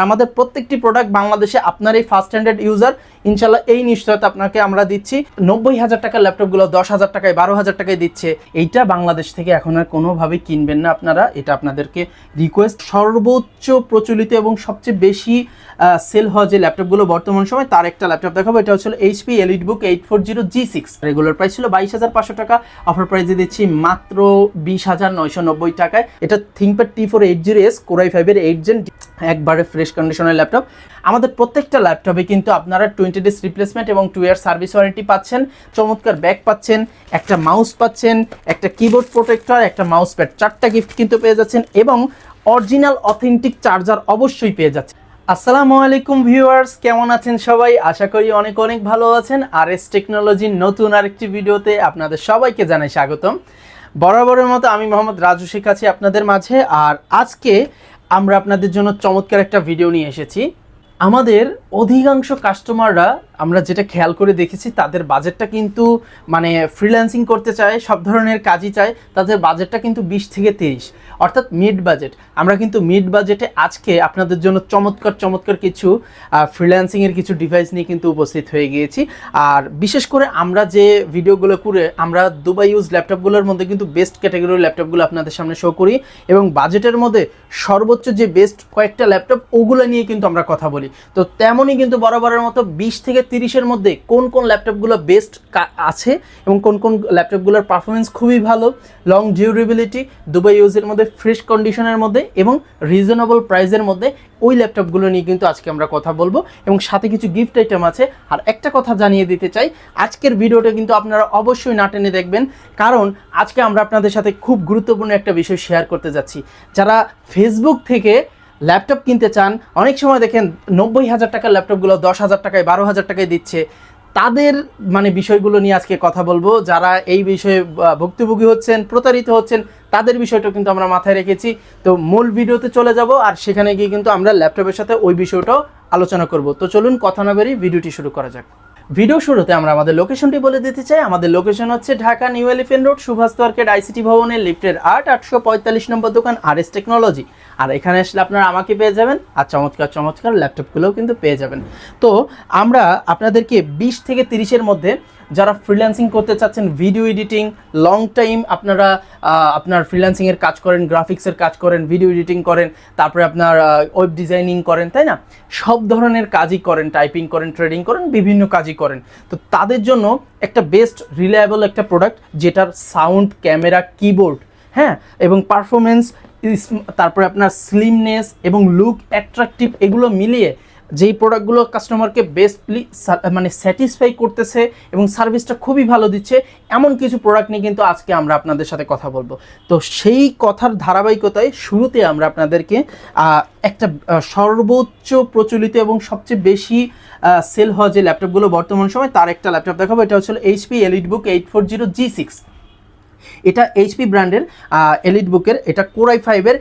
আমাদের প্রত্যেকটি প্রোডাক্ট বাংলাদেশে আপনার এই ফার্স্ট হ্যান্ডেড ইউজার ইনশাল্লাহ এই নিশ্চয়তা আপনাকে আমরা দিচ্ছি। নব্বই হাজার টাকার ল্যাপটপগুলো দশ হাজার টাকায়, বারো হাজার টাকায় দিচ্ছে। এইটা বাংলাদেশ থেকে এখন আর কোনোভাবে কিনবেন না আপনারা। এটা আপনাদেরকে রিকোয়েস্ট সর্বোচ্চ প্রচলিত এবং সবচেয়ে বেশি সেল হওয়া যে ল্যাপটপগুলো বর্তমান সময়, তার একটা ল্যাপটপ দেখাবো। এটা হচ্ছে HP EliteBook eight four zero G six regular price ছিল বাইশ হাজার পাঁচশো টাকা। অফার প্রাইসে দিচ্ছি মাত্র বিশ হাজার নয়শো নব্বই টাকায়। এটা ThinkPad T four eight zero S core i ফাইভের এইট জেন একবারে ফ্রেশ কন্ডিশনের ল্যাপটপ। আমাদের প্রত্যেকটা ল্যাপটপে কিন্তু আপনারা টোয়েন্টি ডেজ রিপ্লেসমেন্ট এবং টু ইয়ার সার্ভিস ওয়ারেন্টি পাচ্ছেন। চমৎকার ব্যাগ পাচ্ছেন, একটা মাউস পাচ্ছেন, একটা কিবোর্ড প্রোটেক্টর একটা মাউস প্যাড চারটা গিফট কিন্তু পেয়ে যাচ্ছেন এবং অরিজিনাল অথেন্টিক চার্জার অবশ্যই পেয়ে যাচ্ছেন। আসসালামু আলাইকুম ভিউয়ার্স কেমন আছেন সবাই? আশা করি অনেক অনেক ভালো আছেন। আর এস টেকনোলজির নতুন আরেকটি ভিডিওতে আপনাদের সবাইকে জানাই স্বাগতম। বরাবরের মতো আমি মোহাম্মদ রাজু শেখ আছি আপনাদের মাঝে। আর আজকে আমরা আপনাদের জন্য চমৎকার একটা ভিডিও নিয়ে এসেছি। আমাদের অধিকাংশ কাস্টমাররা আমরা যেটা খেয়াল করে দেখেছি, তাদের বাজেটটা কিন্তু মানে ফ্রিল্যান্সিং করতে চায়, সব ধরনের কাজই চায়, তাদের বাজেটটা কিন্তু বিশ থেকে তিরিশ। অর্থাৎ মিড বাজেট আমরা কিন্তু মিড বাজেটে আজকে আপনাদের জন্য চমৎকার চমৎকার কিছু ফ্রিল্যান্সিংয়ের কিছু ডিভাইস নিয়ে কিন্তু উপস্থিত হয়ে গিয়েছি। আর বিশেষ করে আমরা যে ভিডিওগুলো করে আমরা দুবাই ইউজ ল্যাপটপগুলোর মধ্যে কিন্তু বেস্ট ক্যাটাগরির ল্যাপটপগুলো আপনাদের সামনে শো করি এবং বাজেটের মধ্যে সর্বোচ্চ যে বেস্ট কয়েকটা ল্যাপটপ ওগুলো নিয়ে কিন্তু আমরা কথা বলি। তো তেমনই কিন্তু বরাবরের মতো বিশ থেকে তিরিশের মধ্যে কোন কোন ল্যাপটপগুলো বেস্ট আছে এবং কোন কোন ল্যাপটপগুলোর পারফরমেন্স খুবই ভালো লং ডিউরেবিলিটি দুবাই ইউজের মধ্যে ফ্রেশ কন্ডিশনের মধ্যে এবং রিজনেবল প্রাইসের মধ্যে ওই ল্যাপটপগুলো নিয়ে কিন্তু আজকে আমরা কথা বলব এবং সাথে কিছু গিফট আইটেম আছে। আর একটা কথা জানিয়ে দিতে চাই, আজকের ভিডিওটা কিন্তু আপনারা অবশ্যই না টেনে দেখবেন কারণ আজকে আমরা আপনাদের সাথে খুব গুরুত্বপূর্ণ একটা বিষয় শেয়ার করতে যাচ্ছি। যারা ফেসবুক থেকে ল্যাপটপ কিনতে চান, অনেক সময় দেখেন নব্বই হাজার টাকার ল্যাপটপগুলো দশ হাজার টাকায়, বারো হাজার টাকায় দিচ্ছে। তাদের মানে বিষয়গুলো নিয়ে আজকে কথা বলব। যারা এই বিষয়ে ভুক্তভোগী হচ্ছেন, প্রতারিত হচ্ছেন, তাদের বিষয়টা কিন্তু আমরা মাথায় রেখেছি। তো মূল ভিডিওতে চলে যাব আর সেখানে গিয়ে কিন্তু আমরা ল্যাপটপের সাথে ওই বিষয়টাও আলোচনা করব। তো চলুন কথা না বেরিয়ে ভিডিওটি শুরু করা যাক। ভিডিও শুরুতে আমরা আমাদের লোকেশনটি বলে দিতে চাই। আমাদের লোকেশন হচ্ছে Dhaka New Elephant Road, Subhash Market ICT ভবনের লিফটের আট, আটশো পঁয়তাল্লিশ নম্বর দোকান আর এস টেকনোলজি আর এখানে আসলে আপনারা আমাকে পেয়ে যাবেন, আর চমৎকার চমৎকার ল্যাপটপগুলোও কিন্তু পেয়ে যাবেন। তো আমরা আপনাদেরকে বিশ থেকে তিরিশের মধ্যে যারা ফ্রিল্যান্সিং করতে চাচ্ছেন ভিডিও এডিটিং লং টাইম আপনারা আপনার ফ্রিল্যান্সিংয়ের কাজ করেন গ্রাফিক্সের কাজ করেন ভিডিও এডিটিং করেন, তারপরে আপনার ওয়েব ডিজাইনিং করেন, তাই না? সব ধরনের কাজই করেন টাইপিং করেন ট্রেডিং করেন, বিভিন্ন কাজই করেন। তো তাদের জন্য একটা বেস্ট রিলায়েবল একটা প্রোডাক্ট যেটার সাউন্ড ক্যামেরা কিবোর্ড হ্যাঁ? এবং পারফরমেন্স তারপরে আপনার স্লিমনেস এবং লুক অ্যাট্রাকটিভ এগুলো মিলিয়ে যেই প্রোডাক্টগুলো কাস্টমারকে বেস্টলি মানে স্যাটিসফাই করতেছে এবং সার্ভিসটা খুবই ভালো দিচ্ছে, এমন কিছু প্রোডাক্ট নিয়ে কিন্তু আজকে আমরা আপনাদের সাথে কথা বলব। তো সেই কথার ধারাবাহিকতায় শুরুতে আমরা আপনাদেরকে একটা সর্বোচ্চ প্রচলিত এবং সবচেয়ে বেশি সেল হওয়া যে ল্যাপটপগুলো বর্তমান সময়, তার একটা ল্যাপটপ দেখাবো। এটা হচ্ছে HP EliteBook eight four zero G six এটা এইচপি ব্র্যান্ডের এলিট বুকের এটা কোরাই ফাইভের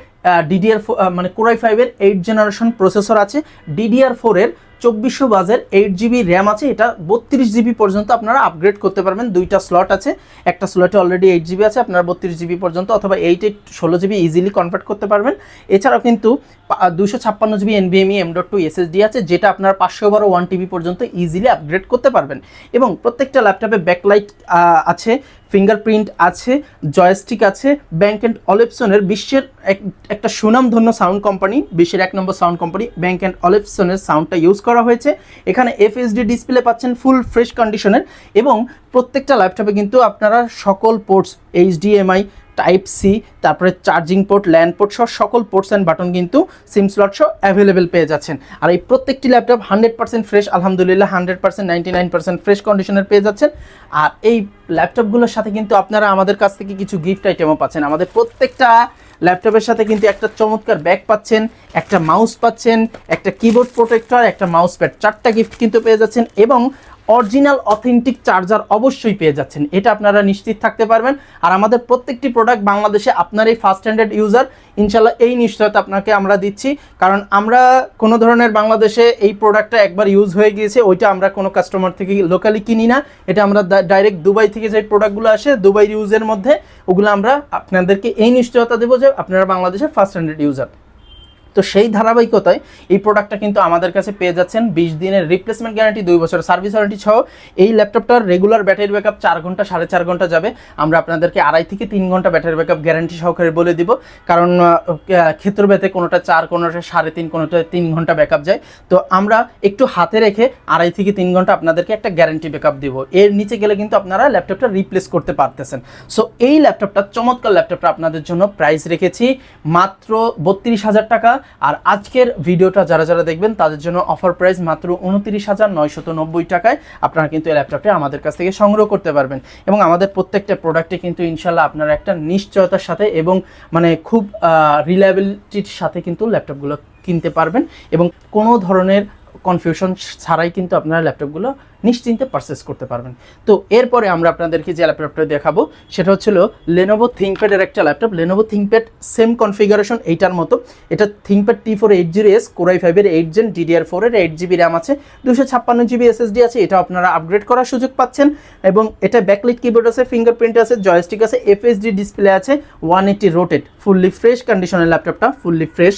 ডিডিআর মানে কোরাই ফাইভের এইট জেনারেশন প্রসেসর আছে। ডিডিআর ফোরের চব্বিশশো বাজের এইট জিবি র্যাম আছে। এটা বত্রিশ জিবি পর্যন্ত আপনারা আপগ্রেড করতে পারবেন। দুইটা স্লট আছে। একটা স্লটে অলরেডি এইট জিবি আছে। আপনারা বত্রিশ জিবি পর্যন্ত অথবা এইট এইট ষোলো জিবি ইজিলি কনভার্ট করতে পারবেন। এছাড়াও কিন্তু দুশো ছাপ্পান্ন GB NVMe M dot two SSD আছে, যেটা আপনার পাঁচশো বারো ওয়ান টিবি পর্যন্ত ইজিলি আপগ্রেড করতে পারবেন। এবং প্রত্যেকটা ল্যাপটপে ব্যাকলাইট আছে। ফিঙ্গারপ্রিন্ট আছে জয়স্টিক আছে ব্যাঙ্ক অ্যান্ড অলেপসনের বিশ্বের এক- একটা সুনামধন্য সাউন্ড কোম্পানি বিশ্বের এক নম্বর সাউন্ড কোম্পানি ব্যাঙ্ক অ্যান্ড অলেপসনের সাউন্ডটা ইউজ করা হয়েছে। এখানে এফএসডি ডিসপ্লে পাচ্ছেন ফুল ফ্রেশ কন্ডিশনের এবং প্রত্যেকটা ল্যাপটপে কিন্তু আপনারা সকল পোর্টস এইচডিএমআই টাইপ সি, তারপরে চার্জিং পোর্ট ল্যান্ড পোর্ট সহ সকল পোর্টস অ্যান্ড বাটন কিন্তু সিম স্লট সহ অ্যাভেলেবেল পেয়ে যাচ্ছেন। আর এই প্রত্যেকটি ল্যাপটপ হান্ড্রেড পার্সেন্ট ফ্রেশ আলহামদুলিল্লাহ hundred percent ninety nine percent fresh কন্ডিশনের পেয়ে যাচ্ছেন। আর এই ল্যাপটপগুলোর সাথে কিন্তু আপনারা আমাদের কাছ থেকে কিছু গিফট আইটেমও পাচ্ছেন। আমাদের প্রত্যেকটা ল্যাপটপের সাথে কিন্তু একটা চমৎকার ব্যাগ পাচ্ছেন, একটা মাউস পাচ্ছেন, একটা কিবোর্ড প্রোটেক্টর একটা মাউস প্যাড চারটা গিফট কিন্তু পেয়ে যাচ্ছেন এবং অরিজিনাল, অথেন্টিক চার্জার অবশ্যই পেয়ে যাচ্ছেন। এটা আপনারা নিশ্চিত থাকতে পারবেন। আর আমাদের প্রত্যেকটি প্রোডাক্ট বাংলাদেশে আপনার এই ফার্স্ট হ্যান্ডেড ইউজার, ইনশাল্লাহ এই নিশ্চয়তা আপনাকে আমরা দিচ্ছি। কারণ আমরা কোনো ধরনের বাংলাদেশে এই প্রোডাক্টটা একবার ইউজ হয়ে গিয়েছে, ওইটা আমরা কোনো কাস্টমার থেকে লোকালি কিনি না। এটা আমরা ডাইরেক্ট দুবাই থেকে যে প্রোডাক্টগুলো আসে দুবাই ইউজের মধ্যে, ওগুলো আমরা আপনাদেরকে এই নিশ্চয়তা দেবো যে আপনারা বাংলাদেশের ফার্স্ট হ্যান্ডেড ইউজার। তো সেই ধারাবাহিকতায় এই প্রোডাক্টটা কিন্তু আমাদের কাছে পেয়ে যাচ্ছেন বিশ দিনের রিপ্লেসমেন্ট গ্যারান্টি দুই বছর সার্ভিস ওয়ারেন্টি সহ। এই ল্যাপটপটার রেগুলার ব্যাটারি ব্যাকআপ চার ঘণ্টা, সাড়ে চার ঘণ্টা যাবে। আমরা আপনাদেরকে আড়াই থেকে তিন ঘণ্টা ব্যাটারি ব্যাকআপ গ্যারান্টি সহকারে বলে দিব। কারণ ক্ষেত্রভেদে কোনোটা চার, কোনোটা সাড়ে তিন, কোনোটা তিন ঘণ্টা ব্যাকআপ যায়। তো আমরা একটু হাতে রেখে আড়াই থেকে তিন ঘণ্টা আপনাদেরকে একটা গ্যারান্টি ব্যাকআপ দিব। এর নিচে গেলে কিন্তু আপনারা ল্যাপটপটা রিপ্লেস করতে পারতেছেন। সো এই ল্যাপটপটা চমৎকার ল্যাপটপটা আপনাদের জন্য প্রাইস রেখেছি। মাত্র বত্রিশ হাজার টাকা। আর আজকের ভিডিওটা যারা যারা দেখবেন, তাদের জন্য অফার প্রাইস মাত্র উনত্রিশ হাজার নয়শত নব্বই টাকায় আপনারা কিন্তু এই ল্যাপটপটি আমাদের কাছ থেকে সংগ্রহ করতে পারবেন। এবং আমাদের প্রত্যেকটা প্রোডাক্টে কিন্তু ইনশাল্লাহ আপনারা একটা নিশ্চয়তার সাথে এবং মানে খুব রিলায়েবিলিটির সাথে কিন্তু ল্যাপটপগুলো কিনতে পারবেন। এবং কোনো ধরনের কনফিউশন ছাড়াই কিন্তু আপনারা ল্যাপটপগুলো নিশ্চিন্তে পারচেস করতে পারবেন। তো এরপরে আমরা আপনাদেরকে যে ল্যাপটপটা দেখাবো, সেটা হচ্ছিল লেনোভো থিঙ্কপ্যাডের একটা laptop Lenovo ThinkPad same configuration এইটার মতো। এটা ThinkPad T four eight zero S core i ফাইভের এইট জেন ডিডিআর ফোরের এইট জিবি র্যাম আছে দুশো ছাপ্পান্ন জিবি এসএসডি আছে, এটা আপনারা আপগ্রেড করার সুযোগ পাচ্ছেন। এবং এটা ব্যাকলিট কিবোর্ড আছে ফিঙ্গারপ্রিন্ট আছে জয়স্টিক আছে এফএসডি ডিসপ্লে আছে one eighty rotated fully fresh কন্ডিশনের ল্যাপটপটা ফুললি ফ্রেশ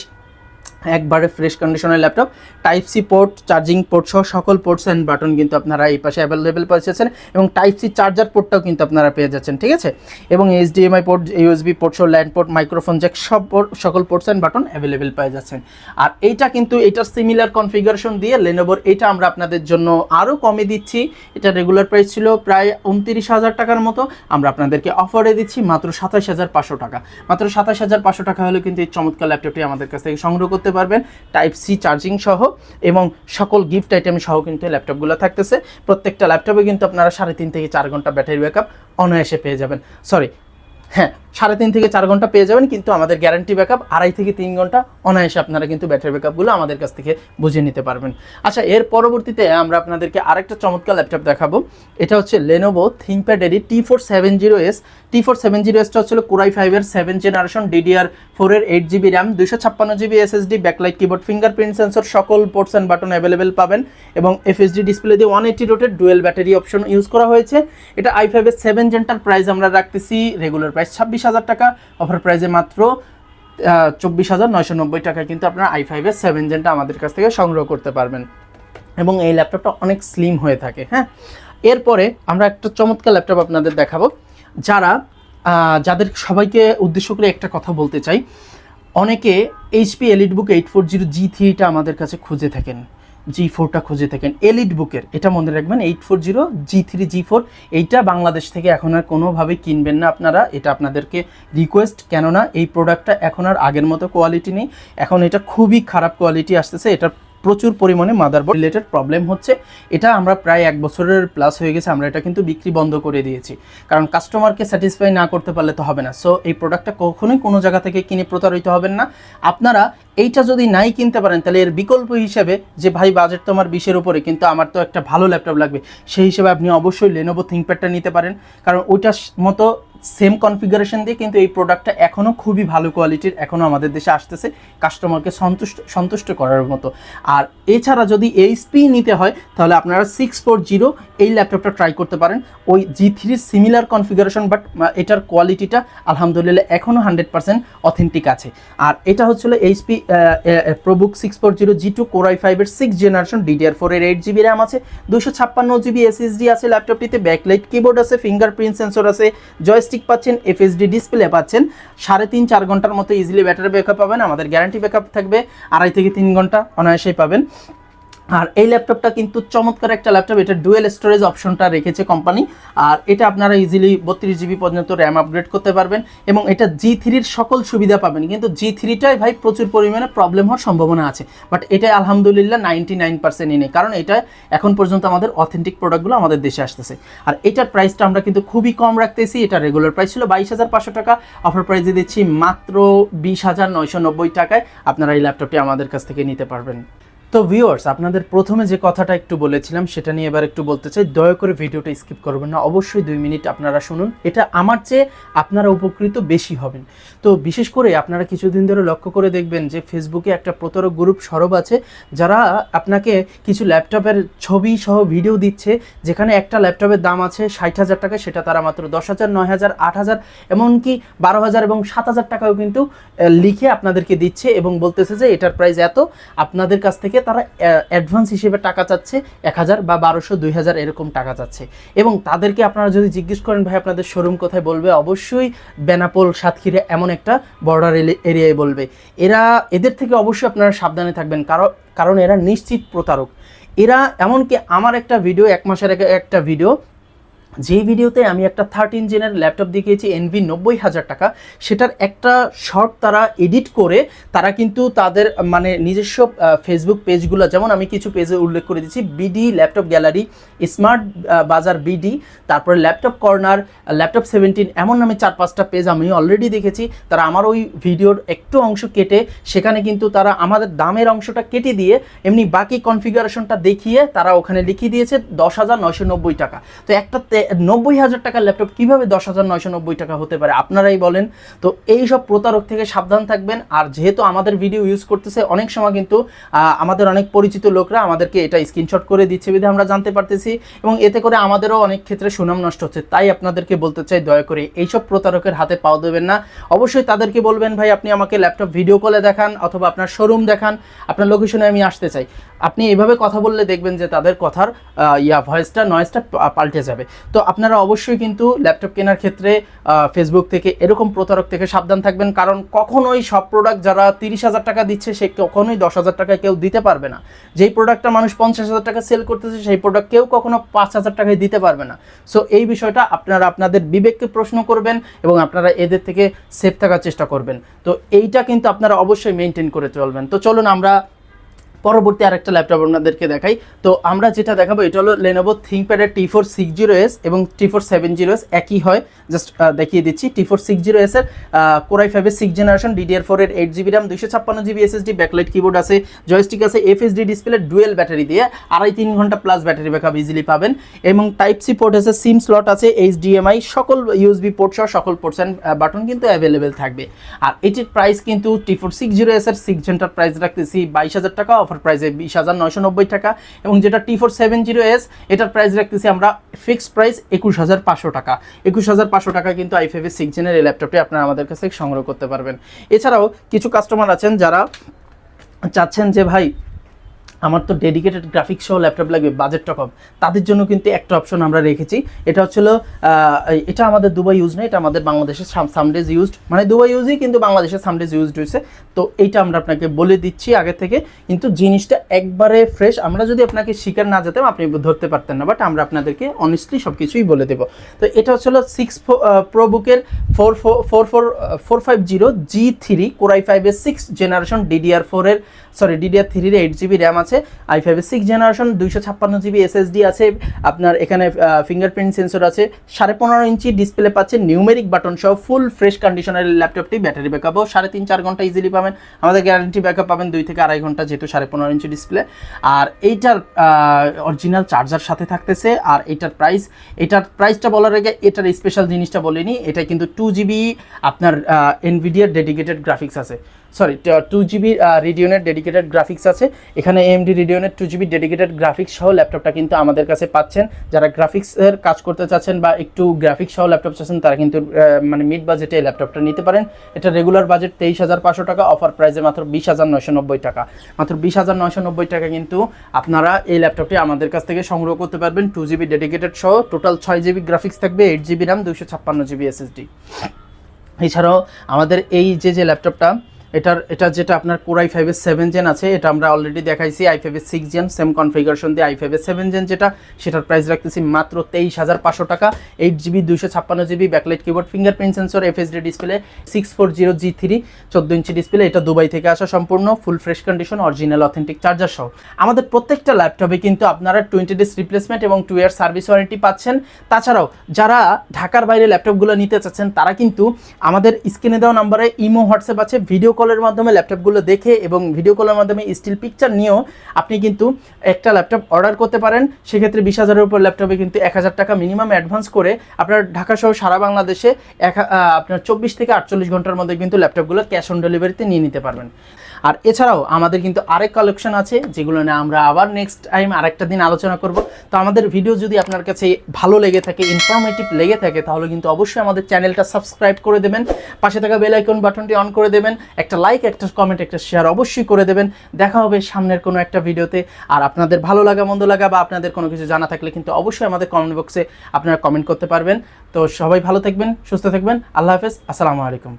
একবারে ফ্রেশ কন্ডিশনের laptop type C port charging port সহ সকল পোর্টস অ্যান্ড বাটন কিন্তু আপনারা এই পাশে অ্যাভেলেবেল পাচ্ছেন এবং টাইপ সি চার্জার পোর্টটাও কিন্তু আপনারা পেয়ে যাচ্ছেন, ঠিক আছে? এবং এইচডিএমআই পোর্ট ইউএসবি পোর্ট সহ ল্যান্ড পোর্ট মাইক্রোফোন জ্যাক সব সকল পোর্টস অ্যান্ড বাটন অ্যাভেলেবেল পেয়ে যাচ্ছেন। আর এইটা কিন্তু এটার সিমিলার কনফিগারেশন দিয়ে লেনোভোর এটা আমরা আপনাদের জন্য আরও কমে দিচ্ছি। এটা রেগুলার প্রাইস ছিল প্রায় উনত্রিশ হাজার টাকার মতো। আমরা আপনাদেরকে অফারে দিচ্ছি মাত্র সাতাশ হাজার পাঁচশো টাকা। মাত্র সাতাশ হাজার পাঁচশো টাকা হলে কিন্তু এই চমৎকার ল্যাপটপটি আমাদের কাছ থেকে সংগ্রহ করতে পারবেন টাইপ সি চার্জিং সহ এবং সকল গিফট আইটেম সহ কিন্তু ল্যাপটপগুলো থাকতেছে। প্রত্যেকটা ল্যাপটপে কিন্তু আপনারা সাড়ে তিন থেকে চার ঘণ্টা ব্যাটারি ব্যাকআপ অনায়াসে পেয়ে যাবেন। সরি হ্যাঁ সাড়ে তিন থেকে চার ঘণ্টা পেয়ে যাবেন, কিন্তু আমাদের গ্যারান্টি ব্যাকআপ আড়াই থেকে তিন ঘণ্টা অনায়াসে আপনারা কিন্তু ব্যাটারি ব্যাকআপগুলো আমাদের কাছ থেকে বুঝে নিতে পারবেন। আচ্ছা এর পরবর্তীতে আমরা আপনাদেরকে আরেকটা চমৎকার ল্যাপটপ দেখাবো। এটা হচ্ছে লেনোভো থিঙ্কপ্যাড এডি T four seven zero S T four seven zero এসটা হচ্ছিল কুরাই ফাইভের সেভেন জেনারেশন ডিডিআর ফোরের এইট জিবি র্যাম দুশো ছাপ্পান্ন GB SSD backlight keyboard fingerprint sensor সকল পোর্টস অ্যান্ড বাটন অ্যাভেলেবেল পাবেন এবং এফএসডি ডিসপ্লে দিয়ে one eighty rotate dual battery option use করা হয়েছে। এটা আই ফাইভের সেভেন জেন্টার প্রাইস আমরা রাখতেছি রেগুলার প্রাইস ছাব্বিশ হাজার টাকা। অফার প্রাইসে মাত্র চব্বিশ হাজার নয়শো নব্বই টাকায় কিন্তু আপনারা আই ফাইভের সেভেন জেনটা আমাদের কাছ থেকে সংগ্রহ করতে পারবেন। এবং এই ল্যাপটপটা অনেক স্লিম হয়ে থাকে হ্যাঁ? এরপরে আমরা একটা চমৎকার ল্যাপটপ আপনাদের দেখাবো। যারা যাদের সবাইকে উদ্দেশ্য করে একটা কথা বলতে চাই, অনেকে HP EliteBook eight four zero G থ্রিটা আমাদের কাছে খুঁজে থাকেন। জি ফোরটা খুঁজে থাকেন। এলিট বুকের এটা মনে রাখবেন eight four zero G three G four এইটা বাংলাদেশ থেকে এখন আর কোনোভাবেই কিনবেন না আপনারা। এটা আপনাদেরকে রিকোয়েস্ট কেননা এই প্রোডাক্টটা এখন আর আগের মতো কোয়ালিটি নেই। এখন এটা খুবই খারাপ কোয়ালিটি আসতেছে। এটা প্রচুর পরিমাণে মাদারবোর্ড রিলেটেড প্রবলেম হচ্ছে। এটা আমরা প্রায় এক বছরের প্লাস হয়ে গেছে, আমরা এটা কিন্তু বিক্রি বন্ধ করে দিয়েছি। কারণ কাস্টমারকে স্যাটিসফাই না করতে পারলে তো হবে না। সো এই প্রোডাক্টটা কখনোই কোনো জায়গা থেকে কিনে প্রতারিত হবেন না। আপনারা এইটা যদি নাই কিনতে পারেন, তাহলে এর বিকল্প হিসেবে যে, ভাই বাজেট তো আমার বিশের উপরে, কিন্তু আমার তো একটা ভালো ল্যাপটপ লাগবে, সেই হিসেবে আপনি অবশ্যই লেনোভো থিঙ্কপ্যাডটা নিতে পারেন। কারণ ওইটার মতো সেম কনফিগারেশন দিয়ে কিন্তু এই প্রোডাক্টটা এখনও খুবই ভালো কোয়ালিটির এখনও আমাদের দেশে আসতেছে কাস্টমারকে সন্তুষ্ট সন্তুষ্ট করার মতো। আর এছাড়া যদি এইচপি নিতে হয়, তাহলে আপনারা সিক্স ফোর জিরো এই ল্যাপটপটা ট্রাই করতে পারেন। ওই জি থ্রির সিমিলার কনফিগারেশন বাট এটার কোয়ালিটিটা আলহামদুলিল্লাহ এখনও হান্ড্রেড পার্সেন্ট অথেন্টিক আছে। আর এটা হচ্ছিল HP ProBook six four zero G two core i ফাইভের সিক্স জেনারেশন ডিডিআর ফোরের এইট জিবি র্যাম আছে দুশো ছাপ্পান্ন জিবি এসএসডি আছে ল্যাপটপটিতে ব্যাকলাইট কিবোর্ড আছে ফিঙ্গারপ্রিন্ট সেন্সর আছে জয়স্টিক পাচ্ছেন এফএসডি ডিসপ্লে পাচ্ছেন, সাড়ে তিন, চার ঘণ্টার মতো ইজিলি ব্যাটারি ব্যাকআপ পাবেন, আমাদের গ্যারান্টি ব্যাকআপ থাকবে, আড়াই থেকে তিন ঘণ্টা অনায়াসেই পাবেন। আর এই ল্যাপটপটা কিন্তু চমৎকার একটা ল্যাপটপ, এটা ডুয়েল স্টোরেজ অপশনটা রেখেছে কোম্পানি আর এটা আপনারা ইজিলি বত্রিশ জিবি পর্যন্ত র্যাম আপগ্রেড করতে পারবেন, এবং এটা জি থ্রির সকল সুবিধা পাবেন, কিন্তু জি থ্রিটাই ভাই প্রচুর পরিমাণে প্রবলেম হওয়ার সম্ভাবনা আছে বাট এটা আলহামদুলিল্লাহ নাইনটি নাইন পার্সেন্টই নেই, কারণ এটা এখন পর্যন্ত আমাদের অথেন্টিক প্রোডাক্টগুলো আমাদের দেশে আসতেছে। আর এটার প্রাইসটা আমরা কিন্তু খুবই কম রাখতেছি, এটা রেগুলার প্রাইস ছিল বাইশ হাজার পাঁচশো টাকা অফার প্রাইসে দিচ্ছি মাত্র বিশ হাজার নয়শো নব্বই টাকায়, আপনারা এই ল্যাপটপটি আমাদের কাছ থেকে নিতে পারবেন। তো ভিউয়ার্স আপনাদের প্রথমে যে কথাটা একটু বলেছিলাম, সেটা নিয়ে এবার একটু বলতে চাই, দয়া করে ভিডিওটা স্কিপ করবেন না, অবশ্যই দুই মিনিট আপনারা শুনুন। এটা আমার চেয়ে আপনারা উপকৃত বেশি হবেন। তো বিশেষ করে আপনারা কিছুদিন ধরে লক্ষ্য করে দেখবেন যে ফেসবুকে একটা প্রতারক গ্রুপ সরব আছে, যারা আপনাকে কিছু ল্যাপটপের ছবি সহ ভিডিও দিচ্ছে, যেখানে একটা ল্যাপটপের দাম আছে ষাট হাজার টাকা, সেটা তারা মাত্র দশ হাজার, নয় হাজার, আট হাজার, এমনকি বারো হাজার এবং সাত হাজার টাকাও কিন্তু লিখে আপনাদেরকে দিচ্ছে এবং বলতেছে যে এটার প্রাইস এত। আপনাদের কাছ থেকে তারা অ্যাডভান্স হিসেবে টাকা চাচ্ছে এক হাজার বা বারোশো, দুই হাজার এরকম টাকা চাচ্ছে। এবং তাদেরকে আপনারা যদি জিজ্ঞেস করেন, ভাই, আপনাদের শোরুম কোথায়? বলবে, অবশ্যই বেনাপোল, সাতক্ষীরা এমন একটা বর্ডার এরিয়ায় বলবে। এরা, এদের থেকে অবশ্যই আপনারা সাবধানে থাকবেন। কারণ কারণ এরা নিশ্চিত প্রতারক। এরা, এমনকি আমার একটা ভিডিও এক মাসের আগে একটা ভিডিও যেই ভিডিওতে আমি একটা থার্টিন জেনের ল্যাপটপ দেখিয়েছি এনভি নব্বই হাজার টাকা, সেটার একটা শর্ট তারা এডিট করে, তারা কিন্তু তাদের মানে নিজস্ব ফেসবুক পেজগুলো যেমন আমি কিছু পেজে উল্লেখ করে দিচ্ছি BD laptop gallery smart Bazar BD তারপরে ল্যাপটপ কর্নার ল্যাপটপ সেভেন্টিন এমন নামে চার পাঁচটা পেজ আমি অলরেডি দেখেছি, তারা আমার ওই ভিডিওর একটু অংশ কেটে, সেখানে কিন্তু তারা আমাদের দামের অংশটা কেটে দিয়ে, এমনি বাকি কনফিগারেশনটা দেখিয়ে তারা ওখানে লিখিয়ে দিয়েছে দশ হাজার নয়শো নব্বই টাকা। তো একটা নব্বই হাজার টাকার ল্যাপটপ কীভাবে দশ হাজার নয়শো নব্বই টাকা হতে পারে আপনারাই বলেন। তো এই সব প্রতারক থেকে সাবধান থাকবেন। আর যেহেতু আমাদের ভিডিও ইউজ করতেছে, অনেক সময় কিন্তু আমাদের অনেক পরিচিত লোকরা আমাদেরকে এটা স্ক্রিনশট করে দিচ্ছে বিধে আমরা জানতে পারতেছি এবং এতে করে আমাদেরও অনেক ক্ষেত্রে সুনাম নষ্ট হচ্ছে। তাই আপনাদেরকে বলতে চাই, দয়া করে এইসব প্রতারকের হাতে পাও দেবেন না। অবশ্যই তাদেরকে বলবেন, ভাই, আপনি আমাকে ল্যাপটপ ভিডিও কলে দেখান অথবা আপনার শোরুম দেখান, আপনার লোকেশনে আমি আসতে চাই। আপনি এইভাবে কথা বললে দেখবেন যে তাদের কথার ইয়া ভয়েসটা নয়েসটা পাল্টে যাবে। তো আপনারা অবশ্যই কিন্তু ল্যাপটপ কেনার ক্ষেত্রে ফেসবুক থেকে এরকম প্রতারক থেকে সাবধান থাকবেন। কারণ কখনোই সব প্রোডাক্ট যারা তিরিশ হাজার টাকা দিচ্ছে, সে কখনোই দশ হাজার টাকায় কেউ দিতে পারবে না। যেই প্রোডাক্টটা মানুষ পঞ্চাশ হাজার টাকা সেল করতেছে, সেই প্রোডাক্ট কেউ কখনো পাঁচ হাজার টাকায় দিতে পারবে না। সো এই বিষয়টা আপনারা আপনাদের বিবেককে প্রশ্ন করবেন এবং আপনারা এদের থেকে সেফ থাকার চেষ্টা করবেন। তো এইটা কিন্তু আপনারা অবশ্যই মেনটেন করে চলবেন। তো চলুন আমরা পরবর্তী আরেকটা ল্যাপটপ আপনাদেরকে দেখাই। তো আমরা যেটা দেখাবো, এটা হলো Lenovo থিঙ্কপ্যাডের T four six zero S এবং T four seven zero S একই হয়। জাস্ট দেখিয়ে দিচ্ছি। T four six zero S এর কোরাই ফাইভের সিক্স জেনারেশন ডিডিআর ফোর এর এইট জিবি র্যাম দুশো ছাপ্পান্ন জিবি এসএসডি ব্যাকলাইট কিবোর্ড আছে জয়স্টিক আছে এফএসডি ডিসপ্লে ডুয়েল ব্যাটারি দিয়ে আড়াই তিন ঘণ্টা প্লাস ব্যাটারি ব্যাকআপ ইজিলি পাবেন। এবং টাইপ সি পোর্ট আছে সিম স্লট আছে এইচডিএমআই সকল ইউএসবি পোর্ট সহ সকল পোর্টস অ্যান্ড বাটন কিন্তু অ্যাভেলেবেল থাকবে। আর এটির প্রাইস কিন্তু টি ফোর সিক্স জিরো এসের সিক্স জেন্টার প্রাইস রাখতেছি বাইশ হাজার টাকা অফার প্রাইসে বিশ হাজার নয়শো নব্বই টাকা এবং যেটা T four seven zero S এটার প্রাইস রাখতেছি আমরা ফিক্সড প্রাইস একুশ হাজার পাঁচশো টাকা। একুশ হাজার পাঁচশো টাকা কিন্তু আই ফাইভের সিক্স জেনের এই ল্যাপটপটি আপনারা আমাদের কাছে সংগ্রহ করতে পারবেন। এছাড়াও কিছু কাস্টমার আছেন যারা চাচ্ছেন যে ভাই আমার তো ডেডিকেটেড গ্রাফিক্স সহ ল্যাপটপ লাগবে বাজেটটা কম তাদের জন্য কিন্তু একটা অপশন আমরা রেখেছি। এটা হচ্ছিল এটা আমাদের দুবাই ইউজ নেই, এটা আমাদের বাংলাদেশের সামডেজ ইউজড মানে দুবাই ইউজই কিন্তু বাংলাদেশের সামডেজ ইউজড হয়েছে তো এইটা আমরা আপনাকে বলে দিচ্ছি আগে থেকে। কিন্তু জিনিসটা একবারে ফ্রেশ আমরা যদি আপনাকে শিকার না যেতাম, আপনি ধরতে পারতেন না। বাট আমরা আপনাদেরকে অনেস্টলি সব কিছুই বলে দেবো। তো এটা হচ্ছিল সিক্স প্রো বুকের four four four four five zero G three core i ফাইভের সিক্স জেনারেশন ডিডিআর ফোরের সরি ডিডিআর থ্রির এইট জিবি র্যাম আছে। আই ফাইভের সিক্স জেনারেশন দুইশো ছাপ্পান্ন জিবি এসএসডি আছে, আপনার এখানে ফিঙ্গারপ্রিন্ট সেন্সর আছে, সাড়ে পনেরো ইঞ্চি ডিসপ্লে পাচ্ছে নিউমেরিক বাটন সহ ফুল ফ্রেশ কন্ডিশনের ল্যাপটপটি ব্যাটারি ব্যাকআপও সাড়ে তিন চার ঘণ্টা ইজিলি পাবেন। আমাদের গ্যারান্টি ব্যাকআপ পাবেন দুই থেকে আড়াই ঘণ্টা, যেহেতু সাড়ে পনেরো ইঞ্চি ডিসপ্লে আর এইটার অরিজিনাল চার্জার সাথে থাকতেছে, আর এটার প্রাইস এটার প্রাইসটা বলার আগে এটার স্পেশাল জিনিসটা বলিনি এটা কিন্তু টু জিবি আপনার এনভিডিয়ার ডেডিকেটেড গ্রাফিক্স আছে। সরি টু জিবি রিডিওনের ডেডিকেটেড গ্রাফিক্স আছে। এখানে এমডি রিডিওনের টু জিবি ডেডিকেটেড গ্রাফিক্স সহ ল্যাপটপটা কিন্তু আমাদের কাছে পাচ্ছেন। যারা গ্রাফিক্সের কাজ করতে চাচ্ছেন বা একটু গ্রাফিক্স সহ ল্যাপটপ চাচ্ছেন, তারা কিন্তু মানে মিড বাজেটে এই ল্যাপটপটা নিতে পারেন। এটা রেগুলার বাজেট তেইশ হাজার পাঁচশো টাকা অফার প্রাইসে মাত্র বিশ হাজার নয়শো নব্বই টাকা। মাত্র বিশ হাজার নয়শো নব্বই টাকা কিন্তু আপনারা এই ল্যাপটপটি আমাদের কাছ থেকে সংগ্রহ করতে পারবেন। টু জিবি ডেডিকেটেড সহ টোটাল ছয় জিবি গ্রাফিক্স থাকবে এইট জিবি র্যাম দুশো ছাপ্পান্ন জিবি এসএসডি এছাড়াও আমাদের এই যে যে ল্যাপটপটা এটার, এটা যেটা আপনার কোরাই ফাইভের সেভেন জেন আছে, এটা আমরা অলরেডি দেখাইছি আই ফাইভের সিক্স জেন সেম কনফিগারেশন দিয়ে আই ফাইভের সেভেন জেন যেটা, সেটার প্রাইস রাখতেছি মাত্র তেইশ হাজার পাঁচশো টাকা। এইট জিবি দুশো ছাপ্পান্ন GB backlight keyboard fingerprint sensor FSD display six four zero G three চোদ্দ ইঞ্চি ডিসপ্লে এটা দুবাই থেকে আসা সম্পূর্ণ full fresh condition original authentic charger সহ। আমাদের প্রত্যেকটা ল্যাপটপে কিন্তু আপনারা টোয়েন্টি ডেজ রিপ্লেসমেন্ট এবং টু ইয়ার সার্ভিস ওয়ারেন্টি পাচ্ছেন। তাছাড়াও, যারা ঢাকার বাইরে ল্যাপটপগুলো নিতে চাচ্ছেন, তারা কিন্তু আমাদের স্ক্রিনে দেওয়া নাম্বারে ইমো হোয়াটসঅ্যাপ আছে ভিডিও কলের মাধ্যমে ল্যাপটপগুলো দেখে এবং ভিডিও কলের মাধ্যমে স্টিল পিকচার নিয়েও আপনি কিন্তু একটা ল্যাপটপ অর্ডার করতে পারেন। সেক্ষেত্রে বিশ হাজারের উপর ল্যাপটপে কিন্তু এক হাজার টাকা মিনিমাম অ্যাডভান্স করে আপনার ঢাকাসহ সারা বাংলাদেশে এক আপনার চব্বিশ থেকে আটচল্লিশ ঘণ্টার মধ্যে কিন্তু ল্যাপটপগুলো ক্যাশ অন ডেলিভারিতে নিয়ে নিতে পারবেন। আর এছাড়াও আমাদের কিন্তু আরেক কালেকশন আছে, যেগুলো নিয়ে আমরা আবার নেক্সট টাইম আরেকটা দিন আলোচনা করব। তো আমাদের ভিডিও যদি আপনার কাছে ভালো লেগে থাকে ইনফরমেটিভ লেগে থাকে, তাহলে কিন্তু অবশ্যই আমাদের চ্যানেলটা সাবস্ক্রাইব করে দেবেন। পাশে থাকা বেল আইকন বাটনটি অন করে দেবেন। একটা লাইক একটা কমেন্ট একটা শেয়ার অবশ্যই করে দেবেন। দেখা হবে সামনের কোনো একটা ভিডিওতে আর আপনাদের ভালো লাগা, মন্দ লাগা বা আপনাদের কোনো কিছু জানা থাকলে কিন্তু অবশ্যই আমাদের কমেন্ট বক্সে আপনারা কমেন্ট করতে পারবেন। তো সবাই ভালো থাকবেন, সুস্থ থাকবেন। আল্লাহ হাফেজ। আসসালামু আলাইকুম।